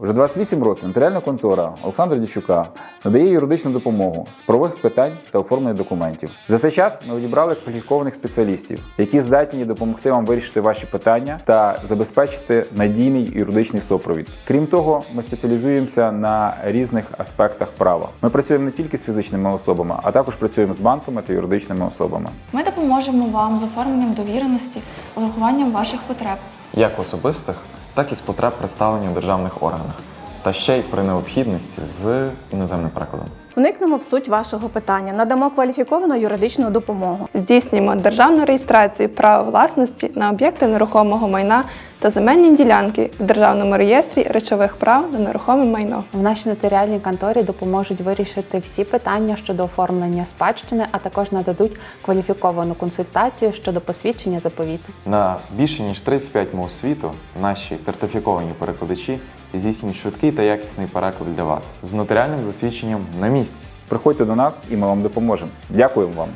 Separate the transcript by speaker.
Speaker 1: Вже 28 років нотаріальна контора Олександра Дічука надає юридичну допомогу з правових питань та оформлення документів. За цей час ми відібрали кваліфікованих спеціалістів, які здатні допомогти вам вирішити ваші питання та забезпечити надійний юридичний супровід. Крім того, ми спеціалізуємося на різних аспектах права. Ми працюємо не тільки з фізичними особами, а також працюємо з банками та юридичними особами.
Speaker 2: Ми допоможемо вам з оформленням довіреності, урахуванням ваших потреб.
Speaker 3: як особистих, так і з потреб представлення в державних органах, та ще й при необхідності з іноземним перекладом.
Speaker 4: Вникнемо в суть вашого питання, надамо кваліфіковану юридичну допомогу.
Speaker 5: Здійснюємо державну реєстрацію права власності на об'єкти нерухомого майна та земельні ділянки в державному реєстрі речових прав на нерухоме майно.
Speaker 6: В нашій нотаріальній конторі допоможуть вирішити всі питання щодо оформлення спадщини, а також нададуть кваліфіковану консультацію щодо посвідчення заповіту.
Speaker 3: На більше ніж 35 мов світу наші сертифіковані перекладачі здійснюють швидкий та якісний переклад для вас з нотаріальним засвідченням на місці.
Speaker 1: Приходьте до нас і ми вам допоможемо. Дякуємо вам.